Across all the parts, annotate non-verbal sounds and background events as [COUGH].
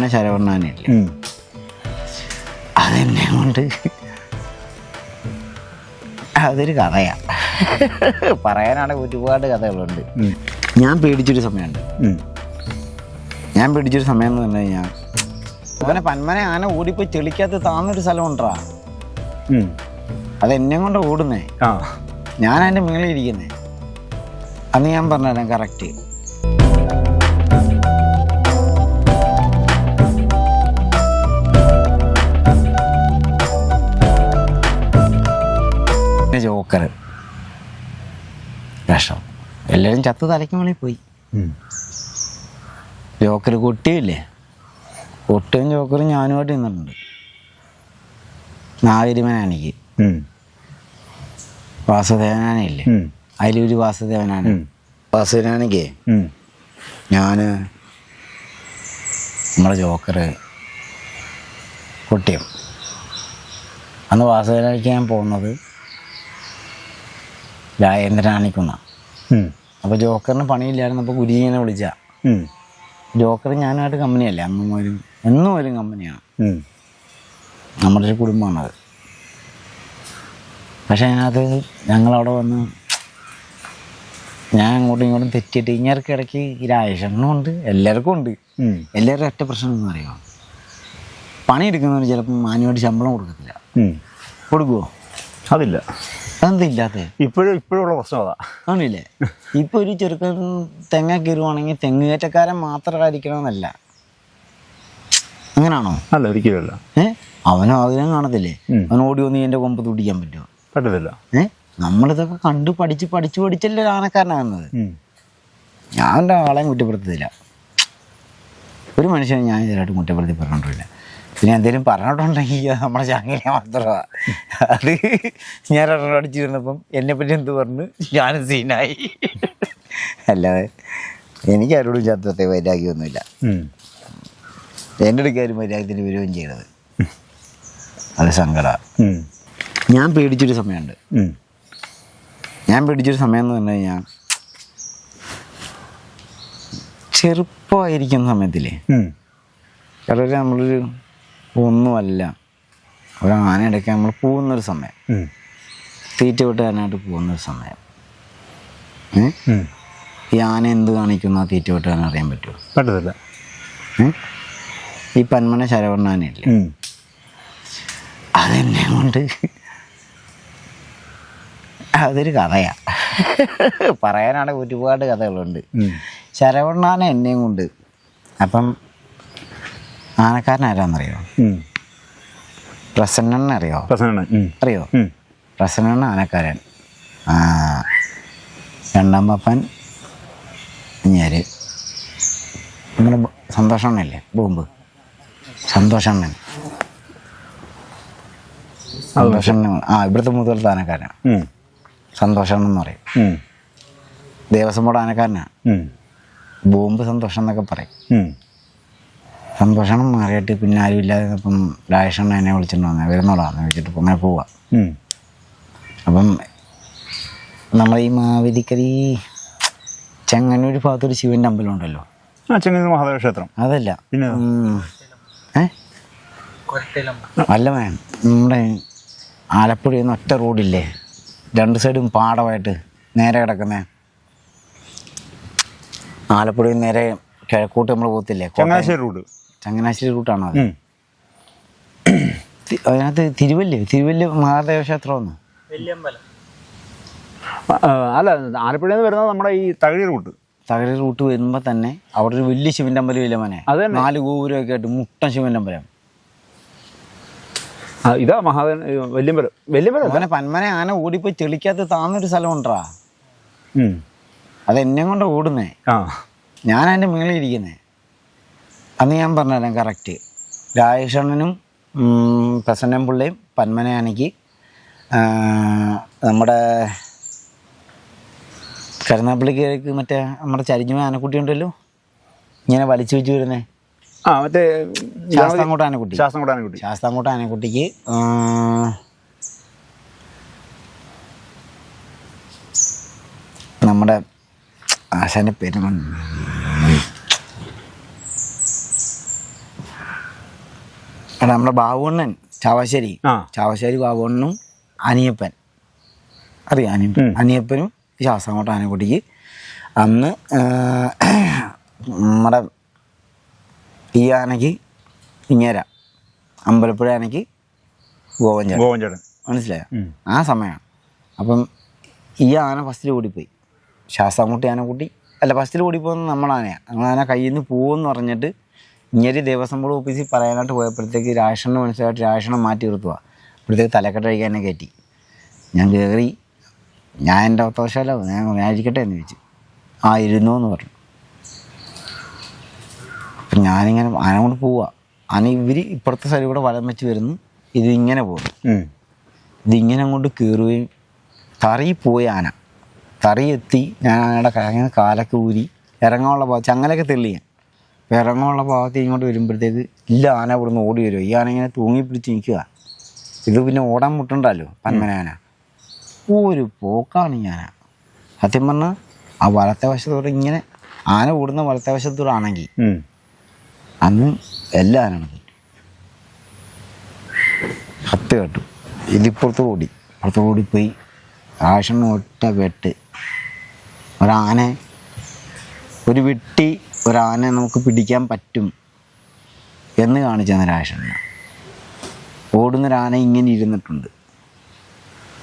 പന്മന ശരവണ്ണാനില്ല. അതെന്നെ കൊണ്ട് അതൊരു കഥയാ. പറയാനാണെങ്കിൽ ഒരുപാട് കഥകളുണ്ട്. ഞാൻ പേടിച്ചൊരു സമയമുണ്ട്. ഞാൻ പേടിച്ചൊരു സമയം എന്ന് പറഞ്ഞു കഴിഞ്ഞാൽ അവനെ പന്മന ആന ഓടിപ്പോയി ചെളിക്കകത്ത് താന്നൊരു സ്ഥലം ഉണ്ടാ. അതെന്നെ കൊണ്ട് ഓടുന്നേ. ഞാൻ അതിന്റെ മുകളിൽ ഇരിക്കുന്നേ. അന്ന് ഞാൻ പറഞ്ഞുതരാം കറക്റ്റ് ജോക്കർ വിഷം. എല്ലാവരും ചത്ത് തലയ്ക്ക് മുകളിൽ പോയി. ജോക്കർ കുട്ടിയില്ലേ? കുട്ടിയും ജോക്കറും ഞാനുമായിട്ട് നിന്നിട്ടുണ്ട്. നാഗരിമനാനിക്ക്. വാസുദേവനാനയില്ലേ. അതിലൊരു വാസുദേവനാണ്. വാസുദേവനാനിക്ക് ഞാൻ നമ്മുടെ ജോക്കറ് കുട്ടിയും. അന്ന് വാസുദേവനാനിക്ക് ഞാൻ പോകുന്നത് രാജേന്ദ്രനാനിക്കുന്ന ജോക്കറിന് അപ്പോൾ ജോക്കറിന് പണിയില്ലായിരുന്നപ്പോൾ ഇങ്ങനെ വിളിച്ച. ജോക്കർ ഞാനുമായിട്ട് കമ്പനിയല്ലേ അന്നും ഒരു എന്നും ഒരു കമ്പനിയാണ്. നമ്മുടെ ഒരു കുടുംബമാണത്. പക്ഷെ അതിനകത്ത് ഞങ്ങളവിടെ വന്ന് ഞാൻ അങ്ങോട്ടും ഇങ്ങോട്ടും തെറ്റിയിട്ട് ഇങ്ങേർക്ക് ഇടയ്ക്ക് ഈ രാജേഷണ്ണും ഉണ്ട് എല്ലാവർക്കും ഉണ്ട്. എല്ലാവരും ഒറ്റ പ്രശ്നം എന്ന് അറിയാം? പണിയെടുക്കുന്നവർ ചിലപ്പം മാന്യമായിട്ട് ശമ്പളം കൊടുക്കത്തില്ല. കൊടുക്കുമോ അതില്ല. അതെന്താ ഇല്ലാത്ത ഇപ്പോഴും ഇപ്പോഴുള്ള പ്രശ്നം അതാ. ആണില്ലേ? ഇപ്പൊ ഒരു ചെറുക്കൻ തെങ്ങ കയറുവാണെങ്കിൽ തെങ്ങ് കയറ്റക്കാരൻ മാത്രമായിരിക്കണമെന്നല്ല. അങ്ങനാണോ? അല്ല ഒരിക്കലല്ല ഏ? അവനും ആഗ്രഹം കാണത്തില്ലേ. അവൻ ഓടി വന്ന് എന്റെ കൊമ്പ് തുടിക്കാൻ പറ്റുമോ? പറ്റത്തില്ല. ഏ? നമ്മളിതൊക്കെ കണ്ടു പഠിച്ച് പഠിച്ചു പഠിച്ചല്ലേ ആനക്കാരനാകുന്നത്. ഞാൻ ആളെയും കുറ്റപ്പെടുത്തത്തില്ല ഒരു മനുഷ്യനെ ഞാൻ ഇതിലായിട്ട് കുറ്റപ്പെടുത്തി പറഞ്ഞിട്ടില്ല. പിന്നെ എന്തെങ്കിലും പറഞ്ഞിട്ടുണ്ടെങ്കിൽ നമ്മളെ ചാങ്ങിനെ മാത്രമാണ് അത് ഞാൻ ഒരെണ്ണം അടിച്ചു വരുന്നപ്പം എന്നെപ്പറ്റി എന്ത് പറഞ്ഞു? ഞാൻ സീനായി. അല്ലാതെ എനിക്ക് ആരോടും ചത്തത്തെ വൈരാഗ്യമൊന്നുമില്ല. എന്റെ അടുക്കാരും വൈരാഗ്യത്തിന് വരികയും ചെയ്യണത് അത് സങ്കടമാണ് ഞാൻ പേടിച്ചൊരു സമയമുണ്ട്. ഞാൻ പേടിച്ചൊരു സമയം എന്ന് പറഞ്ഞു കഴിഞ്ഞാൽ ചെറുപ്പമായിരിക്കുന്ന സമയത്തില്ലേ? ഉം. നമ്മളൊരു ഒന്നുമല്ല. ഒരു ആന ഇടയ്ക്ക് നമ്മൾ പോകുന്നൊരു സമയം. തീറ്റ വെട്ടാനായിട്ട് പോകുന്നൊരു സമയം. ഈ ആന എന്ത് കാണിക്കുന്ന തീറ്റ വെട്ടാൻ അറിയാൻ പറ്റുമോ? പറ്റത്തില്ല. ഈ പന്മന ശരവണ്ണാനില്ലേ ഉം. അതെന്നെ കൊണ്ട് അതൊരു കഥയാ. പറയാനാണെങ്കിൽ ഒരുപാട് കഥകളുണ്ട്. ശരവണ്ണാന എന്നെയും കൊണ്ട്. അപ്പം ഉം. പ്രസന്നനെ അറിയോ അറിയോ? ഉം. പ്രസന്നൻ ആനക്കാരൻ. ആ രണ്ടാം പപ്പൻ ഞാര് നമ്മുടെ സന്തോഷണ്ണല്ലേ ബോംബ്. സന്തോഷണ്ണൻ. സന്തോഷണ്ണൻ. ആ ഇവിടുത്തെ മുതൽ ആനക്കാരനാണ്. സന്തോഷണ്ണൻ എന്ന് പറയും. ദേവസ്വം ബോർഡ് ആനക്കാരനാണ്. ബോംബ് സന്തോഷം എന്നൊക്കെ പറയും സന്തോഷം മാറിയിട്ട് പിന്നെ ആരും ഇല്ലാതെ ഇപ്പം രാജേഷണ്ണ എന്നെ വിളിച്ചിട്ട് വന്നേ. വരുന്നോളാന്ന് വെച്ചിട്ട് അങ്ങനെ പോവാം. അപ്പം നമ്മൾ ഈ മാവേലിക്കരി ചെങ്ങന്നൂർ ഭാഗത്തൊരു ശിവന്റെ അമ്പലം ഉണ്ടല്ലോ ആ ചെങ്ങന്നൂർ മഹാദേവ ക്ഷേത്രം അതല്ല. പിന്നെ അല്ല വേണം നമ്മുടെ ആലപ്പുഴ നിന്ന് ഒറ്റ റോഡില്ലേ? രണ്ട് സൈഡും പാടമായിട്ട് നേരെ കിടക്കുന്നേ. ആലപ്പുഴയിൽ നേരെ കിഴക്കോട്ട് നമ്മൾ പോകത്തില്ലേ. ചങ്ങനാശ്ശേരി റൂട്ട് ചങ്ങനാശ്ശേരി റൂട്ടാണോ അത്? അതിനകത്ത് തിരുവല്ല തിരുവല്ല മഹാദേവ ക്ഷേത്രമെന്ന് ആ, അല്ല ആലപ്പുഴയിൽ നിന്ന് വരുന്നത് നമ്മുടെ ഈ തകഴി റൂട്ട് തകഴി റൂട്ട് വരുമ്പോൾ തന്നെ അവിടെ ഒരു വലിയ ശിവന്റെ അമ്പലം ഇല്ല മോനെ? അത്. നാല് ഗോപുരമൊക്കെ ആയിട്ട് മുട്ടൻ ശിവന്റെ അമ്പലം. ഇതാ മഹാദേവൻ വല്യമ്പലം പന്മനെ ആന ഓടിപ്പോയി ചെളിക്കകത്ത് താന്നൊരു സ്ഥലമുണ്ടാ അതെന്നെ കൊണ്ട് ഓടുന്നേ. ആ. ഞാൻ അതിന്റെ മുകളിൽ ഇരിക്കുന്നേ. അന്ന് ഞാൻ പറഞ്ഞുതരാം കറക്റ്റ് രാജേഷണ്ണനും പ്രസന്നം പിള്ളയും പന്മനയാനയ്ക്ക് നമ്മുടെ കരുനാപ്പള്ളിക്ക് മറ്റേ നമ്മുടെ ചരിഞ്ഞ ആനക്കുട്ടി ഉണ്ടല്ലോ? ഇങ്ങനെ വലിച്ചു വെച്ച് വരുന്നേ? ആ മറ്റേ ശാസ്താംകോട്ട ആനക്കുട്ടി. ശാസ്താംകോട്ട ആനക്കുട്ടി. ശാസ്താംകോട്ട ആനക്കുട്ടിക്ക് നമ്മുടെ ആശാന്റെ പേര് എടാ നമ്മുടെ ബാബുണ്ണൻ ചാവശ്ശേരി. ചാവശ്ശേരി ബാബുണ്ണനും അനിയപ്പൻ. അറിയാം അനിയപ്പൻ. അനിയപ്പനും ശാസ്താംകോട്ട ആനക്കുട്ടിക്ക്. അന്ന് നമ്മുടെ ഈ ആനയ്ക്ക് ഇങ്ങേര. അമ്പലപ്പുഴ ആനയ്ക്ക് ഗോവഞ്ചേട്ടൻ ഗോവൻ മനസ്സിലായോ? ആ സമയമാണ് അപ്പം ഈ ആന ഫസ്റ്റിൽ ഓടിപ്പോയി. ശാസ്താംകുട്ടി ആനക്കുട്ടി. അല്ല ഫസ്റ്റിൽ ആനയാണ് നമ്മൾ ആന കയ്യിൽ നിന്ന് പോകുമെന്ന് പറഞ്ഞിട്ട് ഇങ്ങനെ ദേവസ്വം ബോർഡ് ഓഫീസിൽ പറയാനായിട്ട് പോയപ്പോഴത്തേക്ക് രാഷണ് മനസ്സിലായിട്ട് രാഷണം മാറ്റി നിർത്തുക അപ്പോഴത്തേക്ക് തലക്കെട്ട് കഴിക്കാൻ എന്നെ കയറ്റി. ഞാൻ കയറി ഞാൻ എന്റെ ഒത്തവശമല്ലോ ഞാൻ ഞാൻ ഇരിക്കട്ടെ എന്ന് ചോദിച്ചു. ആ ഇരുന്നു എന്ന് പറഞ്ഞു. അപ്പം ഞാനിങ്ങനെ ആന കൊണ്ട് പോവുക ആന ഇവർ ഇപ്പുറത്തെ സൈഡിൽ കൂടെ വലം വെച്ച് വരുന്നു. ഇതിങ്ങനെ പോകുന്നു. ഇതിങ്ങനെ അങ്ങോട്ട് കയറുകയും തറി പോയി ആന. തറി എത്തി ഞാൻ ആനയുടെ കാലൊക്കെ ഊരി ഇറങ്ങാനുള്ള ചങ്ങലൊക്കെ തെള്ളി ഇറങ്ങാനുള്ള ഭാഗത്ത് ഇങ്ങോട്ട് വരുമ്പോഴത്തേക്ക് ഇല്ല ആന ഇവിടുന്ന് ഓടി വരും ഈ ആന ഇങ്ങനെ തൂങ്ങി പിടിച്ച് നിൽക്കുക ഇത് പിന്നെ ഓടാൻ മുട്ടുണ്ടല്ലോ പന്മനാന. ഒരു പോക്കാണ് ഈ ആന. സത്യം പറഞ്ഞാൽ ആ വലത്തെ വശത്തോടെ ഇങ്ങനെ ആന ഓടുന്ന വലത്തെ വശത്തൂടെ ആണെങ്കിൽ അന്ന് എല്ലാ ആനകളും കത്ത് കേട്ടു. ഇതിപ്പുറത്ത് ഓടി. പുറത്ത് ഓടിപ്പോയി. ആഷണ് ഒറ്റ വെട്ട്. ഒരാനെ ഒരു വെട്ടി ഒരാനെ നമുക്ക് പിടിക്കാൻ പറ്റും എന്ന് കാണിച്ചു തന്ന രാക്ഷസനാണ് ഓടുന്നൊരാന ഇങ്ങനെ ഇരുന്നിട്ടുണ്ട്.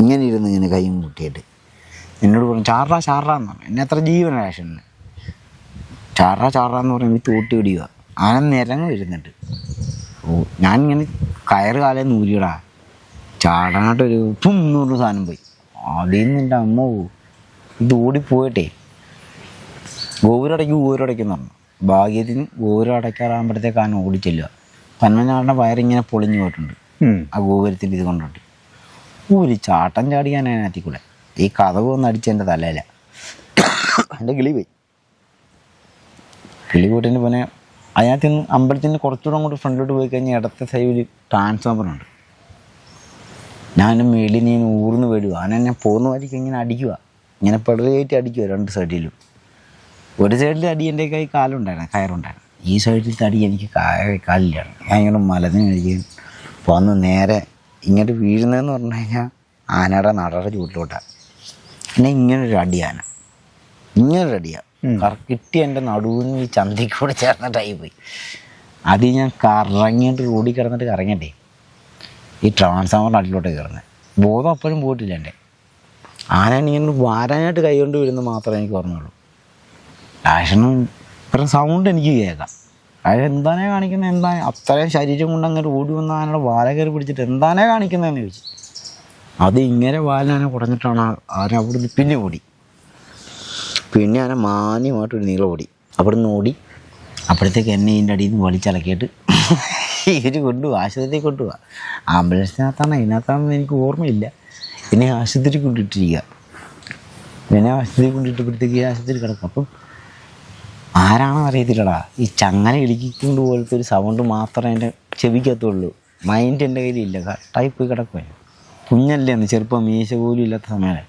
ഇങ്ങനെ ഇരുന്ന് ഇങ്ങനെ കൈയും കൂട്ടിയിട്ട് എന്നോട് പറഞ്ഞു ചാറാ ചാറാ എന്ന് പറഞ്ഞു. എന്നെ അത്ര ജീവൻ രാഷന് ചാറാ ചാറാ എന്ന് പറയുമ്പോൾ തോട്ടി പിടിക്കുക. ആന നിരങ്ങ് വരുന്നുണ്ട് ഓ ഞാൻ ഇങ്ങനെ കയറ് കാലേ നൂരിയടാ. ചാടാനായിട്ടൊരു പും എന്ന് പറഞ്ഞ സാധനം പോയി. അതിൽ നിന്ന് എന്റെ അമ്മ പോവും ഇത് ഓടിപ്പോയിട്ടെ ഗോപുരടയ്ക്ക് ഗോപുരടയ്ക്കെന്ന് പറഞ്ഞു ഭാഗ്യത്തിന് ഗോപുരം അടയ്ക്കാറാകുമ്പോഴത്തേക്ക് ആന ഓടിച്ചില്ല പന്മനാടിന്റെ വയറിങ്ങനെ പൊളിഞ്ഞു പോയിട്ടുണ്ട്. ആ ഗോപുരത്തിന്റെ ഇത് കൊണ്ടിട്ട് ഒരു ചാട്ടം ചാടിയാൻ അതിനകത്തിക്കൂടെ. ഈ കഥവ് ഒന്ന് അടിച്ച് എന്റെ തലയില. എന്റെ കിളി പോയി. കിളി പോയിട്ടിന് പിന്നെ അതിനകത്ത് നിന്ന് അമ്പലത്തിന് കുറച്ചുകൂടെ അങ്ങോട്ട് ഫ്രണ്ടിലോട്ട് പോയി കഴിഞ്ഞാൽ ഇടത്തെ സൈഡിൽ ട്രാൻസ്ഫോമർ ഉണ്ട്. ഞാനും മേളിൽ നീ ഊർന്ന് വീടുക ആന എന്നെ പോകുന്ന വഴിക്ക് ഇങ്ങനെ അടിക്കുക ഇങ്ങനെ പെടലേറ്റ് അടിക്കുക രണ്ട് സൈഡിലും ഒരു സൈഡിൽ അടി എന്റെ കൈ കാലുണ്ടായിരുന്നു കയറുണ്ടായിരുന്നു. ഈ സൈഡിൽ അടി എനിക്ക് കാ- കാലിലാണ് ഞാൻ ഇങ്ങനെ മലന്ന് കഴിക്കുകയും വന്ന് നേരെ ഇങ്ങോട്ട് വീഴുന്നതെന്ന് പറഞ്ഞു കഴിഞ്ഞാൽ ആനയുടെ നടയുടെ ചൂട്ടിലോട്ടാണ് പിന്നെ ഇങ്ങനൊരു അടി ആന. ഇങ്ങനൊരു അടിയാണ് കറക്റ്റ് കിട്ടി എന്റെ നടുവിന് ഈ ചന്തക്കൂടെ കൂടെ ചേർന്നിട്ടായി പോയി. അത് ഞാൻ കറങ്ങിയിട്ട് റോഡിൽ കിടന്നിട്ട് കറങ്ങട്ടെ ഈ ട്രാൻസ്ഫോമറിന്റെ അടിയിലോട്ട് കയറുന്നത്. ബോധം അപ്പോഴും പോയിട്ടില്ല എന്റെ ആന ഇങ്ങനെ വാരാനായിട്ട് കൈകൊണ്ട് വരുന്നത് മാത്രമേ എനിക്ക് ഓർമ്മയുള്ളൂ. രാഷനും ഇത്ര സൗണ്ട് എനിക്ക് കേൾക്കാം. അയാൾ എന്താണേ കാണിക്കുന്നത് എന്താ അത്രയും ശരീരം കൊണ്ട് അങ്ങനെ ഓടി വന്ന ആനയുടെ വാല കയറി പിടിച്ചിട്ട് എന്താണേ കാണിക്കുന്നതെന്ന് ചോദിച്ചു. അത് ഇങ്ങനെ വാലിനെ കുറഞ്ഞിട്ടാണ് ആന അവിടുന്ന് പിന്നെ ഓടി. പിന്നെ ആന മാന്യമായിട്ട് ഒരു നീളം ഓടി. അവിടുന്ന് ഓടി. അപ്പോഴത്തേക്ക് എന്നെ ഇതിന്റെ അടിയിൽ നിന്ന് വലിച്ചിളക്കിയിട്ട് ഇവർ കൊണ്ടുപോകും ആശുപത്രി കൊണ്ടുപോകാം ആംബുലൻസിനകത്താണ് അതിനകത്താണെന്ന് എനിക്ക് ഓർമ്മയില്ല. എന്നെ ആശുപത്രി കൊണ്ടിട്ടിരിക്കുക. എന്നെ ആശുപത്രി കൊണ്ടിട്ടപ്പോഴത്തേക്ക് ആശുപത്രി കിടക്കും. അപ്പം ആരാണെന്ന് അറിയത്തില്ലടാ. ഈ ചങ്ങല ഇടിക്കൊണ്ട് പോലത്തെ ഒരു സൗണ്ട് മാത്രമേ എന്റെ ചെവിക്കത്തുള്ളൂ മൈൻഡ് എന്റെ കയ്യിലില്ല. കട്ടായി പോയി കിടക്കുക കുഞ്ഞല്ലേ എന്ന് ചെറുപ്പം മീശ പോലും ഇല്ലാത്ത സമയമാണ്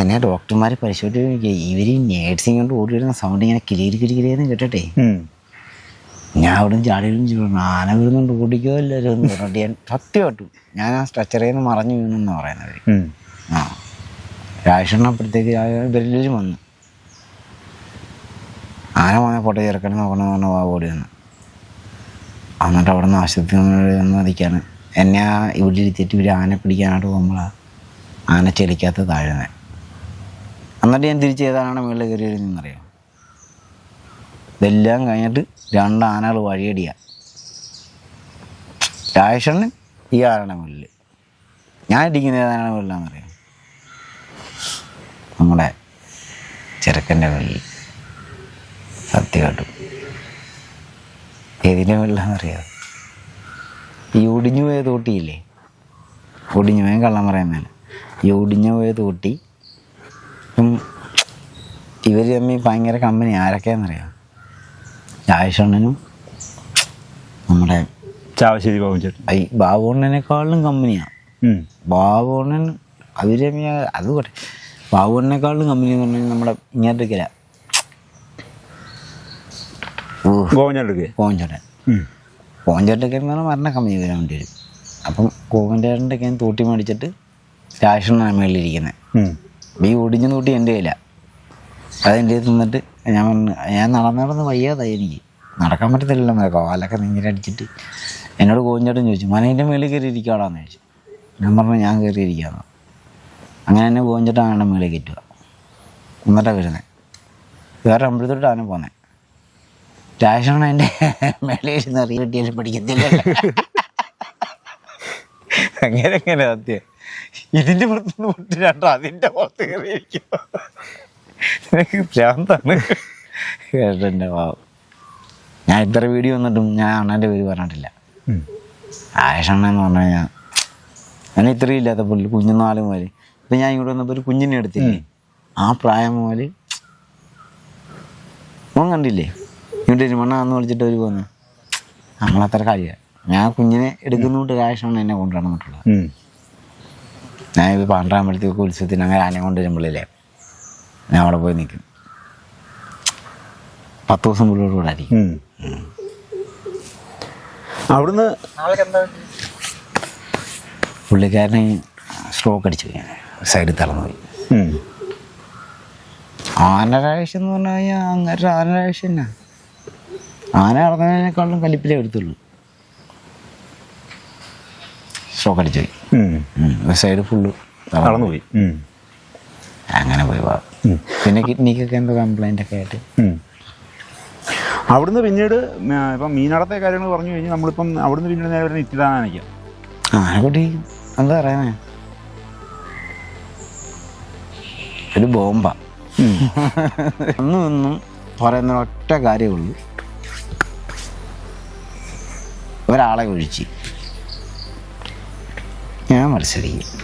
എന്നെ ഡോക്ടർമാർ പരിശോധിച്ച് ഇവർ നേഴ്സിംഗ് കൊണ്ട് ഓടി വരുന്ന സൗണ്ട് ഇങ്ങനെ കിരീരി കിരികിരിയെന്ന് കേട്ടട്ടെ. ഞാൻ അവിടെ ചാടിയിലും ചെയ്യണം ആന വീഴുന്നുണ്ട് ഓടിക്കോ എല്ലാവരും എന്ന് പറഞ്ഞിട്ട് ഞാൻ സത്യമായിട്ടു ഞാൻ ആ സ്ട്രെച്ചറിൽ നിന്ന് മറഞ്ഞു വീണെന്ന് പറയുന്നത്. ആ. രാഷ്ട്രപ്പോഴത്തേക്ക് ഇവരെല്ലാവരും വന്നു. ആന മോനെ ഫോട്ടോ ചേർക്കണം നോക്കണം എന്ന് പറഞ്ഞ വാ ഓടി വന്നു എന്നിട്ട് അവിടെ നിന്ന് ആശുപത്രി ഒന്ന് മതിക്കാണ്. എന്നെ ആ ഇവിടെ ഇരുത്തിയിട്ട് ഇവർ ആന പിടിക്കാനായിട്ട് പോകുമ്പോഴാണ് ആന ചെളിക്കകത്ത് താഴുന്നത് എന്നിട്ട് ഞാൻ തിരിച്ച് ഏതാണ് മുകളിൽ കയറി വരുന്നറിയാം ഇതെല്ലാം കഴിഞ്ഞിട്ട് രണ്ട് ആനകൾ വഴിയടിയ. രാജേഷണ്ണൻ ഈ ആനയുടെ മുകളിൽ ഞാൻ ഇടിക്കുന്ന ഏതാണ് മുകളിലാണെന്നറിയാം നമ്മുടെ ചെറുക്കന്റെ മുകളിൽ സത്യമായിട്ടും ഏതിന്റെ അറിയാം. ഈ ഒടിഞ്ഞു പോയ തോട്ടിയില്ലേ ഒടിഞ്ഞു പോയ കള്ളം പറയുന്നതല്ല ഈ ഒടിഞ്ഞു പോയ തോട്ടി ഇവർ തമ്മിൽ ഭയങ്കര കമ്പനി ആരൊക്കെയാണെന്നറിയാം രാജേഷണ്ണനും നമ്മുടെ ചാവശ്ശേരി ബാബു ഐ ഈ ബാബുണ്ണനേക്കാളിലും കമ്പനിയാണ്. ബാബുണ്ണൻ അവർ അത് പോട്ടെ ബാബുണ്ണനേക്കാളും കമ്പനി എന്ന് പറഞ്ഞാൽ നമ്മുടെ ഇങ്ങോട്ടേക്കില്ല ഓ ഗോവൻ ചേട്ടൻ എടുക്കേ പോഞ്ചോട്ടൻ ഉം. എന്ന് പറഞ്ഞാൽ മരണ കമ്മി വരാൻ വേണ്ടി വരും. അപ്പം കോവഞ്ചേട്ടന്റെ ഞാൻ തൂട്ടി മേടിച്ചിട്ട് രാഷ്ട്രീയ മേളിലിരിക്കുന്നത്. ഈ ഒടിഞ്ഞു തൂട്ടി എന്റെ കയ്യിലാണ് അതെന്റെ കയ്യിൽ തിന്നിട്ട് ഞാൻ ഞാൻ നടന്ന് നടന്ന് വയ്യാതായി എനിക്ക്. നടക്കാൻ പറ്റത്തില്ലല്ലോ എന്നൊക്കെ കാലൊക്കെ അടിച്ചിട്ട് എന്നോട് കോഞ്ചേട്ടൻ ചോദിച്ചു മനേന്റെ മേളിൽ കയറി ഇരിക്കാടാന്ന് ചോദിച്ചു. ഞാൻ പറഞ്ഞു ഞാൻ കയറി ഇരിക്കാമെന്ന് അങ്ങനെ തന്നെ കോഞ്ചേട്ടൻ അങ്ങനെ മേളിൽ കയറ്റുക. എന്നിട്ടാണ് വരുന്നത് വേറെ അമ്പലത്തോട്ടാണ് പോകുന്നത് രാജേഷാണ് എന്റെ ഇരുന്ന് അറിയ കിട്ടിയാലും പഠിക്കത്തില്ല അങ്ങനെ അങ്ങനെ സത്യം? ഇതിന്റെ പുറത്തുനിന്ന് പൊട്ടി രണ്ടോ അതിന്റെ പുറത്ത് കയറിയിരിക്കും നിനക്ക് ഭ്രാന്താണ്. കേട്ടെന്റെ ഞാൻ ഇത്ര വീഡിയോ വന്നിട്ടും ഞാൻ അണ്ണന്റെ പേര് പറഞ്ഞിട്ടില്ല. എന്ന് പറഞ്ഞു കഴിഞ്ഞാൽ ഞാൻ ഇത്രയും ഇല്ലാത്ത പുള്ളി കുഞ്ഞുനാല് മുതൽ ഇപ്പം ഞാൻ ഇങ്ങോട്ട് വന്നപ്പോൾ ഒരു കുഞ്ഞിനെ എടുത്തില്ലേ? ആ പ്രായം മുതൽ മോൻ കണ്ടില്ലേ? ഇങ്ങോട്ട് മണ്ണാന്ന് വിളിച്ചിട്ട് ഒരു പോന്ന് നമ്മളത്ര കാര്യമാണ് ഞാൻ കുഞ്ഞിനെ എടുക്കുന്നോണ്ട് ഒരാവശ്യമാണ് എന്നെ കൊണ്ടുവരണം നടന്നിട്ടുള്ളത് ഉം. ഞാൻ ഇത് പാണ്ടാമ്പലത്തേക്ക് ഉത്സവത്തിന് അങ്ങനെ ആനയും കൊണ്ട് വരുമ്പോഴേ ഞാൻ അവിടെ പോയി നിൽക്കും. പത്ത് ദിവസം പുള്ളിയോട് കൂടെ ആയിരിക്കും. അവിടുന്ന് പുള്ളിക്കാരന് സ്ട്രോക്ക് അടിച്ചു. സൈഡിൽ തളർന്നു പോയി. ആനരാഴ്ച എന്ന് പറഞ്ഞു കഴിഞ്ഞാൽ അങ്ങനെ ആനരാഴ്ച തന്നെ. ആന ഇറങ്ങുന്നതിനേക്കാളും കലിപ്പിലേ എടുത്തുള്ളൂ ഷോക്ക് അടിച്ചു പോയി. സൈഡ് ഫുള്ള് പോയി അങ്ങനെ പോയി വാ. പിന്നെ കിഡ്നിക്കൊക്കെ എന്തോ കംപ്ലൈന്റ് ഒക്കെ ആയിട്ട്. അവിടുന്ന് പിന്നീട് ഇപ്പം മീനടത്തെ കാര്യങ്ങൾ പറഞ്ഞു കഴിഞ്ഞാൽ നമ്മളിപ്പം അവിടുന്ന് പിന്നീട് നേരെ വരുന്ന ഇത്തിരാനാനിക്കാം ആനക്കുട്ടി എന്താ പറയുന്നേ ഒരു ബോംബ. [LAUGHS] ഒന്നും ഒന്നും പറയുന്ന ഒറ്റ കാര്യമുള്ളൂ ഒരാളെ ഒഴിച്ച് ഞാൻ മത്സരിക്കും.